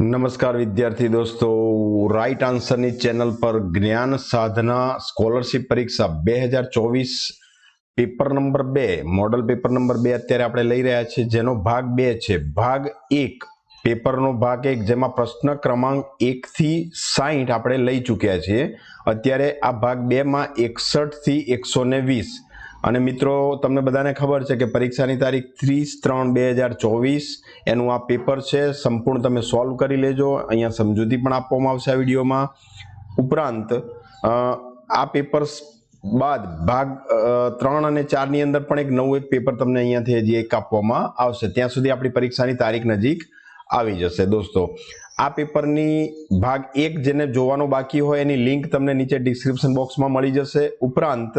નમસ્કાર વિદ્યાર્થી દોસ્તો. રાઈટ આન્સરની ચેનલ પર જ્ઞાન સાધના સ્કોલરશિપ પરીક્ષા બે હજાર ચોવીસ પેપર નંબર બે મોડલ પેપર નંબર બે અત્યારે આપણે લઈ રહ્યા છીએ. જેનો ભાગ બે છે. ભાગ એક પેપરનો ભાગ એક, જેમાં પ્રશ્ન ક્રમાંક એકથી સાહીઠ આપણે લઈ ચૂક્યા છીએ. અત્યારે આ ભાગ બેમાં એકસઠથી એકસો ને વીસ અને મિત્રો, તમને બધાને ખબર છે કે પરીક્ષાની તારીખ ત્રીસ ત્રણ બે હજાર ચોવીસ. એનું આ પેપર છે, સંપૂર્ણ તમે સોલ્વ કરી લેજો. અહીંયા સમજૂતી પણ આપવામાં આવશે આ વિડીયોમાં. ઉપરાંત આ પેપર બાદ ભાગ ત્રણ અને ચારની અંદર પણ એક નવું એક પેપર તમને અહીંયાથી હજી એક આપવામાં આવશે. ત્યાં સુધી આપણી પરીક્ષાની તારીખ નજીક આવી જશે. દોસ્તો, આ પેપરની ભાગ એક જેને જોવાનો બાકી હોય એની લિંક તમને નીચે ડિસ્ક્રિપ્શન બોક્સમાં મળી જશે. ઉપરાંત,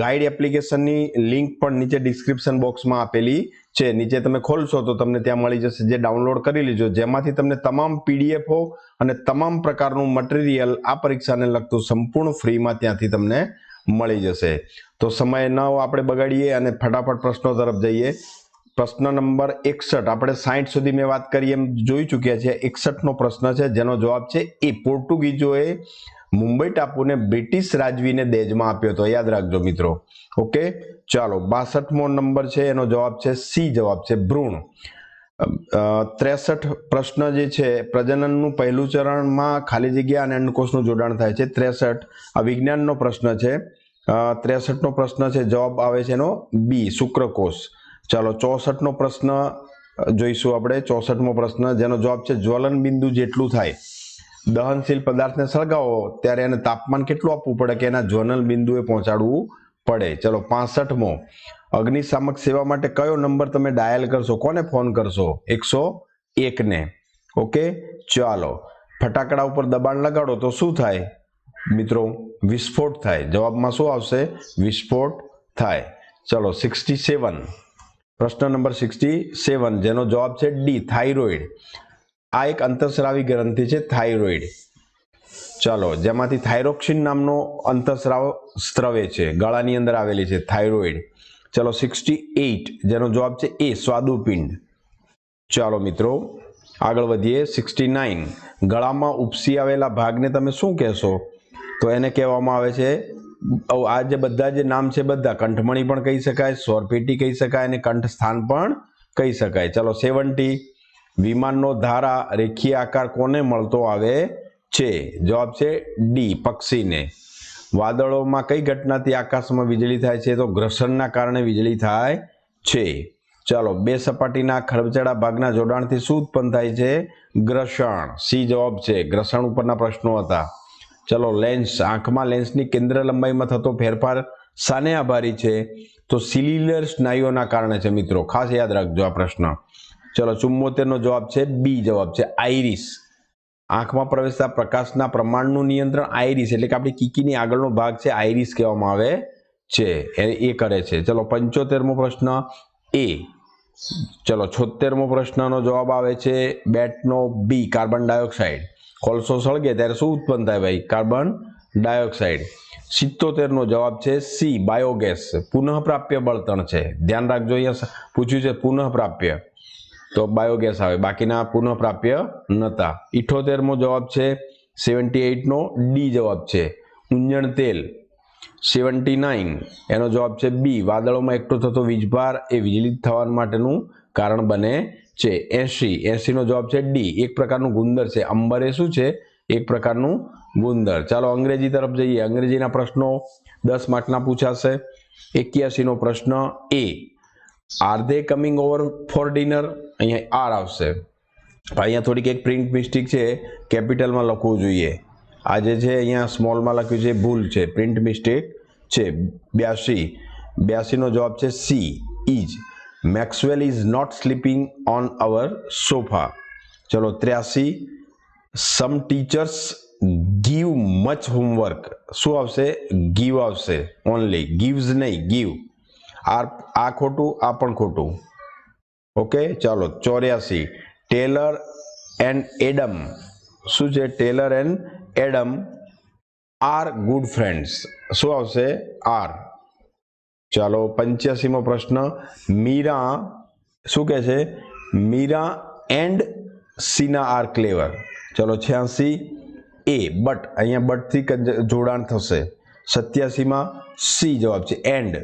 ગાઈડ એપ્લિકેશનની લિંક પણ નીચે ડિસ્ક્રિપ્શન બોક્સમાં આપેલી છે. નીચે તમે ખોલશો તો તમને ત્યાં મળી જશે જે ડાઉનલોડ કરી લેજો જેમાંથી તમને તમામ પીડીએફઓ અને તમામ પ્રકારનું મટીરિયલ આ પરીક્ષાને લગતું સંપૂર્ણ ફ્રીમાં ત્યાંથી તમને મળી જશે. તો સમય ન આપણે બગાડીએ અને ફટાફટ પ્રશ્નો તરફ જઈએ. પ્રશ્ન નંબર એકસઠ. આપણે સાઠ સુધી મેં વાત કરી એમ જોઈ ચૂક્યા છે. એકસઠનો પ્રશ્ન છે, જેનો જવાબ છે એ. પોર્ટુગીઝોએ મુંબઈ ટાપુને બ્રિટિશ રાજવીને દેજમાં આપ્યો હતો. યાદ રાખજો મિત્રો. ઓકે? ચાલો, બાસઠમો નંબર છે, એનો જવાબ છે સી જવાબ છે, ભ્રૂણ. ત્રેસઠ પ્રશ્ન જે છે, પ્રજનનનું પહેલું ચરણમાં ખાલી જગ્યા અને અંડકોષનું જોડાણ થાય છે. ત્રેસઠ, આ વિજ્ઞાનનો પ્રશ્ન છે. ત્રેસઠનો પ્રશ્ન છે, જવાબ આવે છે એનો બી, શુક્રકોષ. ચાલો ચોસઠનો પ્રશ્ન જોઈશું આપણે. ચોસઠમો પ્રશ્ન, જેનો જવાબ છે, જ્વલન બિંદુ જેટલું થાય, દહનશીલ પદાર્થને સળગાવો, ત્યારે એને તાપમાન કેટલું આપવું પડે કે એના જ્વલન બિંદુએ પહોંચાડવું પડે? ચલો, પાસઠમો. અગ્નિશામક સેવા માટે કયો નંબર તમે ડાયલ કરશો? કોને ફોન કરશો? એકસો એકને. ઓકે? ચાલો. ફટાકડા ઉપર દબાણ લગાડો તો શું થાય? મિત્રો, વિસ્ફોટ થાય. જવાબમાં શું આવશે? વિસ્ફોટ થાય. ચલો, સિક્સટી સેવન. પ્રશ્ન નંબર સિક્સટી સેવન જેનો જવાબ છે ડી થાઇરોઇડ આ એક અંતઃસ્રાવી ગ્રંથિ છે થાઇરોઇડ ચાલો, જેમાંથી થાઇરોક્સિન નામનો અંતઃસ્રાવ સ્ત્રવે છે, ગળાની અંદર આવેલી છે થાઇરોઇડ ચલો સિક્સટી એઇટ જેનો જવાબ છે એ સ્વાદુપિંડ. ચાલો, મિત્રો, આગળ વધીએ. સિક્સટી નાઇન ગળામાં ઉપસી આવેલા ભાગને તમે શું કહેશો? તો એને કહેવામાં આવે છે આ જે બધા જે નામ છે બધા, કંઠમણી પણ કહી શકાય સ્વરપેટી કહી શકાય અને કંઠ સ્થાન પણ કહી શકાય. ચલો સેવન્ટી વિમાનનો ધારા, રેખીય આકાર કોને મળતો આવે છે? જવાબ છે ડી, પક્ષીને. વાદળોમાં કઈ ઘટનાથી આકાશમાં વીજળી થાય છે? તો ઘર્ષણના કારણે વીજળી થાય છે. ચાલો, બે સપાટીના ખરબચડા ભાગના જોડાણથી શું ઉત્પન્ન થાય છે? ગ્રસણ સી જવાબ છે ગ્રસણ ઉપરના પ્રશ્નો હતા. ચલો લેન્સ આંખમાં લેન્સની કેન્દ્ર લંબાઈમાં થતો ફેરફાર શાને આભારી છે. તો સિલિલર સ્નાયુઓના કારણે છે મિત્રો. ખાસ યાદ રાખજો આ પ્રશ્ન. ચલો ચુમ્મોતેરનો જવાબ છે બી જવાબ છે આઈરિસ આંખમાં પ્રવેશતા પ્રકાશના પ્રમાણનું નિયંત્રણ આઈરિસ એટલે કે આપણી કીકીની આગળનો ભાગ છે આઈરિસ કહેવામાં આવે છે. એ કરે છે. ચલો, પંચોતેરમો પ્રશ્ન એ ચલો છોતેરમો પ્રશ્નનો જવાબ આવે છે બેટનો બી કાર્બન ડાયોક્સાઇડ કોલસો સળગે ત્યારે શું ઉત્પન્ન થાય ભાઈ? Carbon dioxide. સિત્તોતેરનો જવાબ છે સી, બાયોગેસ. પુનઃપ્રાપ્ય બળતણ છે. ધ્યાન રાખજો અહીંયા પૂછ્યું છે પુનઃપ્રાપ્ય. તો બાયોગેસ આવે. બાકીના પુનઃપ્રાપ્ય નતા. ઇઠોતેરમો જવાબ છે, સેવન્ટી એઇટનો ડી જવાબ છે. ઊંજણ તેલ. Seventy nine. એનો જવાબ છે બી. વાદળોમાં એકઠો થતો વીજભાર એ વીજળી થવા માટેનું કારણ બને છે એસી એસીનો જવાબ છે ડી એક પ્રકારનું ગુંદર છે. અંબર એ શું છે? એક પ્રકારનું ગુંદર. ચાલો અંગ્રેજી તરફ જઈએ. અંગ્રેજીના પ્રશ્નો દસ માર્કના પૂછાશે. એક્યાસીનો પ્રશ્ન એ. Are they coming over for dinner અહીંયા આર આવશે. અહીંયા થોડીક એક પ્રિન્ટ મિસ્ટેક છે. કેપિટલમાં લખવું જોઈએ. આ જે છે, અહીંયા સ્મોલમાં લખ્યું છે, ભૂલ છે. પ્રિન્ટ મિસ્ટેક છે. બ્યાસી. બ્યાસીનો જવાબ છે C is Maxwell is not sleeping on our sofa ચલો ત્ર્યાસી some teachers give much homework શું આવશે? ગીવ આવશે. ઓનલી ગીવ્સ નહીં. ગીવ આ આ ખોટું, આ પણ ખોટું. ઓકે ચાલો, ચોર્યાસી. ટેલર એન્ડ એડમ શું છે? Taylor and Adam are good friends શું આવશે? આર ચાલો પંચ્યાસીમો પ્રશ્ન. મીરા શું કહે છે? Meera and Seena are clever. ચલો છ્યાસી એ, બટ, અહીંયા બટથી જોડાણ થશે. સત્યાસીમાં સી જવાબ છે, એન્ડ.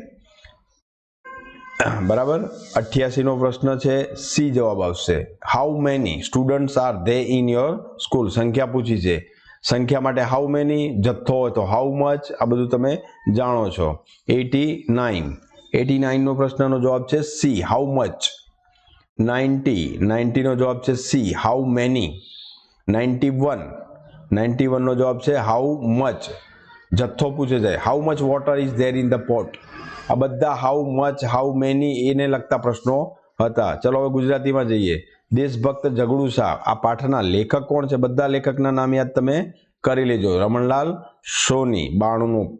બરાબર? અઠ્યાસીનો પ્રશ્ન છે, સી જવાબ આવશે. How many students are they in your school સંખ્યા પૂછી છે. સંખ્યા માટે હાઉ મેની જથ્થો હોય તો હાઉ મચ આ બધું તમે જાણો છો. Eighty nine. એટી નાઇનનો પ્રશ્નનો જવાબ છે સી હાઉ મચ નાઇન્ટી. નાઇન્ટીનો જવાબ છે C how many ninety one. Ninety વનનો જવાબ છે હાઉ મચ જથ્થો પૂછે છે how much water is there in the pot આ બધા હાઉ મચ હાઉ મેની એને લગતા પ્રશ્નો હતા. ચલો હવે ગુજરાતીમાં જઈએ. દેશભક્ત જગડુ શાહ, આ પાઠના લેખક કોણ છે? બધા લેખકના નામ યાદ તમે કરી લેજો. રમણલાલ સોની, બાણુંનું.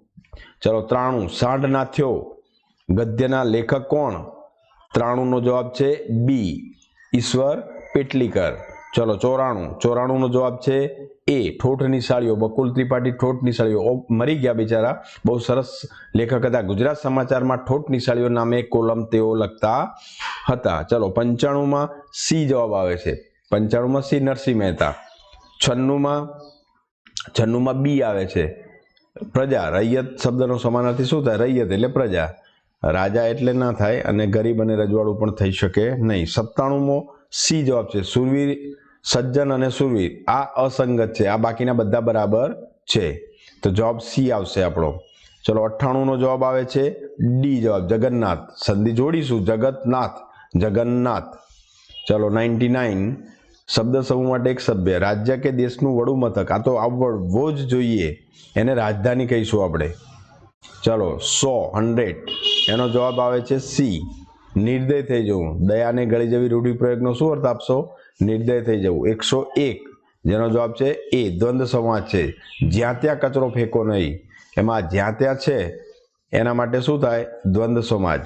ચલો, ત્રાણું. સાંઢ નાથ્યો ગદ્યના લેખક કોણ? ત્રાણુંનો જવાબ છે બી. ઈશ્વર પેટલીકર. ચલો, ચોરાણું. ચોરાણુંનો જવાબ છે એ. ઠોઠ નિશાળીઓ. બકુલ ત્રિપાઠી ઠોઠ નિશાળીઓ. મરી ગયા બિચારા. બહુ સરસ લેખક હતા. ગુજરાત સમાચારમાં ઠોઠ નિશાળીઓ નામે કોલમ તેઓ લખતા હતા. ચલો, પંચાણુંમાં સી જવાબ આવે છે. પંચાણુંમાં સી નરસિંહ મહેતા. છન્નુંમાં છન્નુંમાં બી આવે છે. પ્રજા, રૈયત શબ્દનો સમાનાર્થી શું થાય? રૈયત એટલે પ્રજા. રાજા એટલે ના થાય અને ગરીબ અને રજવાડું પણ થઈ શકે નહીં. સત્તાણુંમો સી જવાબ છે. સુરવીર, સજ્જન અને સુરવીર. આ અસંગત છે. આ બાકીના બધા બરાબર છે. તો જવાબ સી આવશે આપણો. ચલો, અઠ્ઠાણુંનો જવાબ આવે છે. ડી જવાબ જગન્નાથ. સંધિ જોડીશું. જગતનાથ. જગન્નાથ. ચલો નાઇન્ટી નાઇન શબ્દ સમૂહ માટે એક સભ્ય. રાજ્ય કે દેશનું વડું મથક? આ તો આવડવો જ જોઈએ. એને રાજધાની કહીશું આપણે. ચલો, સો, હંડ્રેડ. એનો જવાબ આવે છે સી. નિર્દય થઈ જવું. દયાને ગળી જવી રૂઢિપ્રયોગનો શું અર્થ આપશો? નિર્દય થઈ જવું. એકસો એક. જેનો જવાબ છે એ. દ્વંદ્વ સમાજ છે. જ્યાં ત્યાં કચરો ફેંકો નહીં. એમાં જ્યાં ત્યાં છે, એના માટે શું થાય? દ્વંદ્વ સમાજ.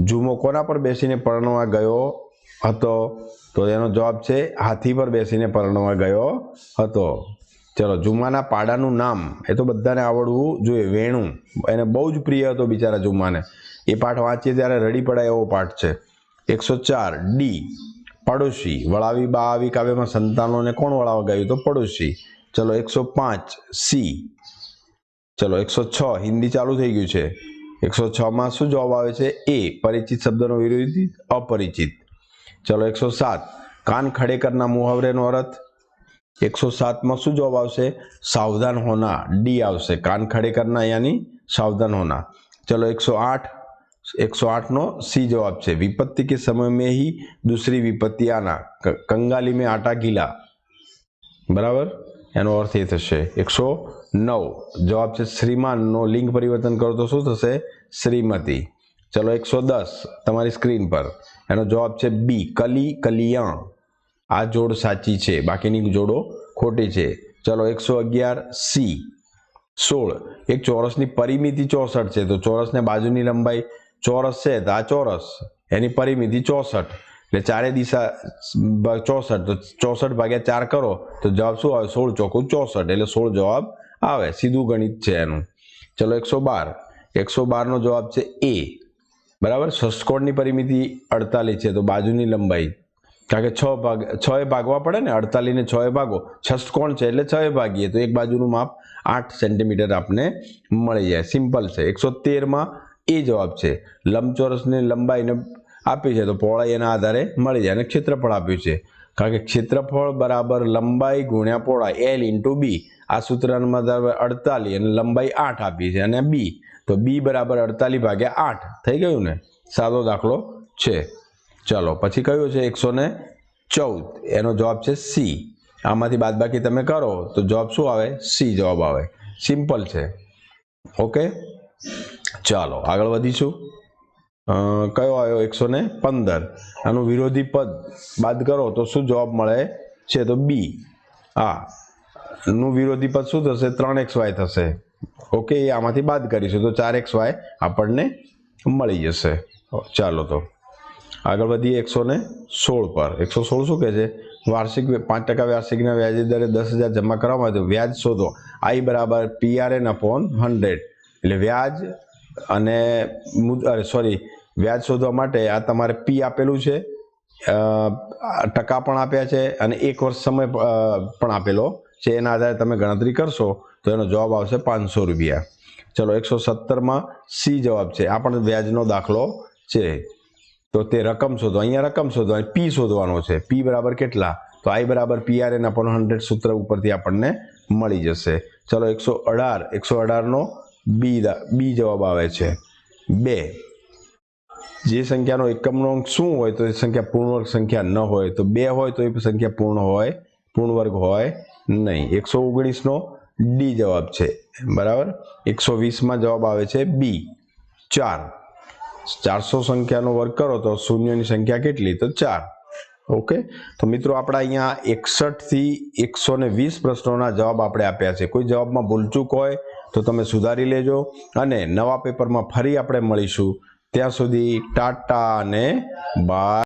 જુમો કોના પર બેસીને પરણવા ગયો હતો? તો એનો જવાબ છે, હાથી પર બેસીને પરણવા ગયો હતો. ચલો જુમાના પાડાનું નામ, એ તો બધાને આવડવું જોઈએ. વેણું, એને બહુ જ પ્રિય હતો બિચારા જુમાને એ પાઠ વાંચીએ ત્યારે રડી પડાય એવો પાઠ છે. એકસો ચાર, ડી, પડોશી. વળાવી બા આવી કાવ્યમાં સંતાનોને કોણ વળાવવા ગયું? તો પડોશી. ચલો, એકસો પાંચ, સી. ચલો, એકસો છ, હિન્દી ચાલુ થઈ ગયું છે. એકસો છમાં શું જવાબ આવે છે? એ, પરિચિત શબ્દનો વિરોધી, અપરિચિત. ચલો, એકસો સાત. કાન ખડેકરના મુહાવરેનો અર્થ? એકસો સાતમાં શું જવાબ આવશે? સાવધાન હોના. ડી આવશે. કાન ખડેકરના યાની સાવધાન હોના. ચલો, એકસો આઠ. એકસો આઠનો સી જવાબ છે. વિપત્તિ કે સમય મેં ही दूसरी વિપત્તિ આના. કંગાલી મેં આટા ગીલા. બરાબર? એનો અર્થ એ થશે. એકસો નવ. જવાબ છે શ્રીમાનનો લિંગ પરિવર્તન કરો તો શું થશે? શ્રીમતી. ચલો એકસો દસ તમારી સ્ક્રીન પર. એનો જવાબ છે બી, કલી કલિયાણ. આ જોડ સાચી છે. બાકીની જોડો ખોટી છે. ચલો એકસો અગિયાર, સી. સોળ. એક ચોરસની પરિમિતિ ચોસઠ છે. તો ચોરસને બાજુની લંબાઈ ચોરસ છે. તો આ ચોરસ. એની પરિમિતિ ચોસઠ. એટલે ચારે દિશા ચોસઠ. તો ચોસઠ ભાગ્યા ચાર કરો. તો જવાબ શું આવે? સોળ ચોખ્ખું ચોસઠ. એટલે સોળ જવાબ આવે, સીધું ગણિત છે એનું. ચલો એકસો બાર. એકસો બારનો જવાબ છે એ. બરાબર? ષષ્કોણની પરિમિતિ અડતાલીસ છે, તો બાજુની લંબાઈ. કારણ કે છ ભાગ, છ એ ભાગવા પડે ને અડતાલીને છ એ ભાગો. ષષ્કોણ છે એટલે છ એ ભાગીએ, તો એક બાજુનું માપ આઠ સેન્ટીમીટર આપને મળી જાય. સિમ્પલ છે. એકસો તેરમાં એ જવાબ છે. લંબચોરસની લંબાઈને આપી છે, તો પહોળાઈ એના આધારે મળી જાય અને ક્ષેત્રફળ આપ્યું છે. કારણ કે ક્ષેત્રફળ બરાબર લંબાઈ ગુણ્યા પહોળાઈ એલ ઇન્ટુ બી આ સૂત્રમાં તમે અડતાલીસ અને લંબાઈ આઠ આપી છે અને બી તો બી બરાબર અડતાલીસ ભાગ્યા આઠ. થઈ ગયું ને? સાદો દાખલો છે. ચલો, પછી કયો છે? એકસો ચૌદ. એનો જવાબ છે સી આમાંથી બાદબાકી તમે કરો તો જવાબ શું આવે? સી જવાબ આવે. સિમ્પલ છે. ઓકે ચાલો, આગળ વધીશું. કયો આવ્યો? એકસો ને પંદર. આનું વિરોધી પદ બાદ કરો તો શું જવાબ મળે છે? તો બી આ નું વિરોધી પદ શું થશે? ત્રણ એક્સ વાય થશે. ઓકે, એ આમાંથી બાદ કરીશું. તો ચાર એક્સ વાય આપણને મળી જશે. ચાલો તો. આગળ વધીએ એકસો ને સોળ પર. એકસો સોળ શું કહે છે? વાર્ષિક પાંચ ટકા વાર્ષિકના વ્યાજે દરે દસ હજાર જમા કરવામાં આવે તો વ્યાજ શોધો. આઈ બરાબર પીઆરએન અપોન હંડ્રેડ એટલે વ્યાજ અને અરે સોરી વ્યાજ શોધવા માટે આ તમારે પી આપેલું છે. ટકા પણ આપ્યા છે અને એક વર્ષ સમય પણ આપેલો. છે, એના આધારે તમે ગણતરી કરશો, તો એનો જવાબ આવશે પાંચસો રૂપિયા. ચલો, એકસો સત્તરમાં સી જવાબ છે. આ પણ વ્યાજનો દાખલો છે. તો તે રકમ શોધો. અહીંયા રકમ શોધો પી શોધવાનો છે. પી બરાબર કેટલા? તો આઈ બરાબર P R N upon hundred સૂત્ર ઉપરથી આપણને મળી જશે. ચલો, એકસો અઢાર. એકસો અઢારનો બી બી જવાબ આવે છે. બે. જે સંખ્યાનો એકમનો અંક શું હોય, તો એ સંખ્યા પૂર્ણવર્ગ સંખ્યા ન હોય. તો બે હોય તો એ સંખ્યા પૂર્ણ હોય પૂર્ણવર્ગ હોય નહીં. એકસો ઓગણીસનો ડી જવાબ છે. બરાબર? એકસો વીસમાં જવાબ આવે છે બી. ચાર. ચારસો સંખ્યાનો વર્ગ કરો તો શૂન્યની સંખ્યા કેટલી? તો ચાર. ઓકે? તો મિત્રો આપણા અહીંયા એકસઠથી એકસો ને વીસ પ્રશ્નોના જવાબ આપણે આપ્યા છે. કોઈ જવાબમાં ભૂલચૂક હોય તો તમે સુધારી લેજો અને નવા પેપરમાં ફરી આપણે મળીશું. ત્યાં સુધી ટાટા અને બાય.